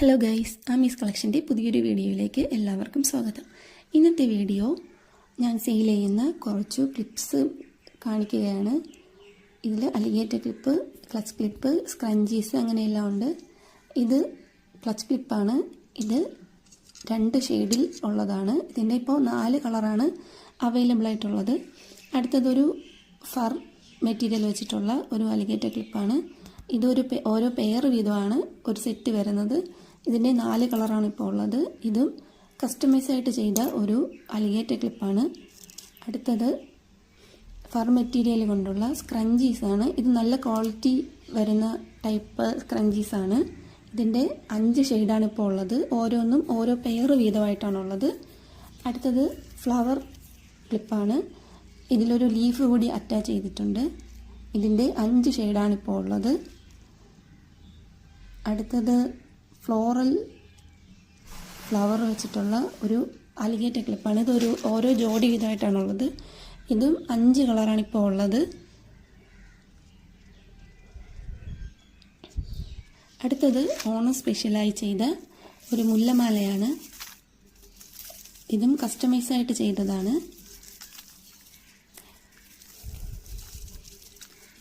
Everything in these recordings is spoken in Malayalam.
ഹലോ ഗൈസ് ആമീസ് കളക്ഷന്റെ പുതിയൊരു വീഡിയോയിലേക്ക് എല്ലാവർക്കും സ്വാഗതം. ഇന്നത്തെ വീഡിയോ ഞാൻ സെയിൽ ചെയ്യുന്ന കുറച്ച് ക്ലിപ്സ് കാണിക്കുകയാണ്. ഇതിൽ alligator clip clutch clip scrunchies അങ്ങനെയെല്ലാം ഉണ്ട്. ഇത് ക്ലച്ച് ക്ലിപ്പാണ് ഇത് രണ്ട് ഷെയ്ഡിൽ ഉള്ളതാണ്. ഇതിന്റെ ഇപ്പോൾ നാല് കളറാണ് അവൈലബിൾ ആയിട്ടുള്ളത്. അടുത്തതൊരു ഫർ മെറ്റീരിയൽ വെച്ചിട്ടുള്ള ഒരു അലിഗേറ്റർ ക്ലിപ്പാണ് ഇതൊരു ഓരോ പെയർ വീതമാണ് ഒരു സെറ്റ് വരുന്നത്. ഇതിന്റെ നാല് കളറാണ് ഇപ്പോൾ ഉള്ളത്. ഇതും കസ്റ്റമൈസ് ആയിട്ട് ചെയ്ത ഒരു അലിഗേറ്റർ ക്ലിപ്പാണ് അടുത്തത് ഫർ മെറ്റീരിയൽ കൊണ്ടുള്ള സ്ക്രഞ്ചീസ് ആണ്. ഇത് നല്ല ക്വാളിറ്റി വരുന്ന ടൈപ്പ് സ്ക്രഞ്ചീസ് ആണ്. ഇതിന്റെ അഞ്ച് ഷെയ്ഡാണ് ഇപ്പോൾ ഉള്ളത്. ഓരോന്നും ഓരോ പെയർ വീതമായിട്ടാണുള്ളത് അടുത്തത് ഫ്ലവർ ക്ലിപ്പാണ് ഇതിലൊരു ലീഫ് കൂടി അറ്റാച്ച് ചെയ്തിട്ടുണ്ട്. ഇതിന്റെ അഞ്ച് ഷെയ്ഡാണ് ഇപ്പോൾ ഉള്ളത്. അടുത്തത് ഫ്ലോറൽ ഫ്ലവർ വെച്ചിട്ടുള്ള ഒരു അലിഗേറ്റ ക്ലിപ്പാണ് ഇതൊരു ഓരോ ജോഡി വീതമായിട്ടാണുള്ളത് ഇതും അഞ്ച് കളറാണ് ഇപ്പോൾ ഉള്ളത്. അടുത്തത് ഓണം സ്പെഷ്യലായി ചെയ്ത ഒരു മുല്ലമാലയാണ്. ഇതും കസ്റ്റമൈസ് ആയിട്ട് ചെയ്തതാണ്.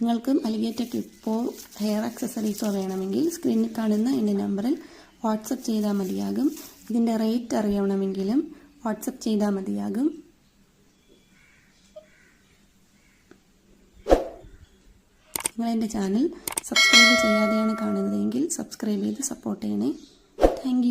നിങ്ങൾക്കും അലിഗേറ്റർ ക്ലിപ്പോ ഹെയർ ആക്സസറീസോ വേണമെങ്കിൽ സ്ക്രീനിൽ കാണുന്ന എന്റെ നമ്പറിൽ വാട്സപ്പ് ചെയ്താൽ മതിയാകും. ഇതിന്റെ റേറ്റ് അറിയണമെങ്കിലും വാട്സപ്പ് ചെയ്താൽ മതിയാകും. നിങ്ങൾ എന്റെ ചാനൽ സബ്സ്ക്രൈബ് ചെയ്യാതെയാണ് കാണുന്നതെങ്കിൽ സബ്സ്ക്രൈബ് ചെയ്ത് സപ്പോർട്ട് ചെയ്യണേ. താങ്ക്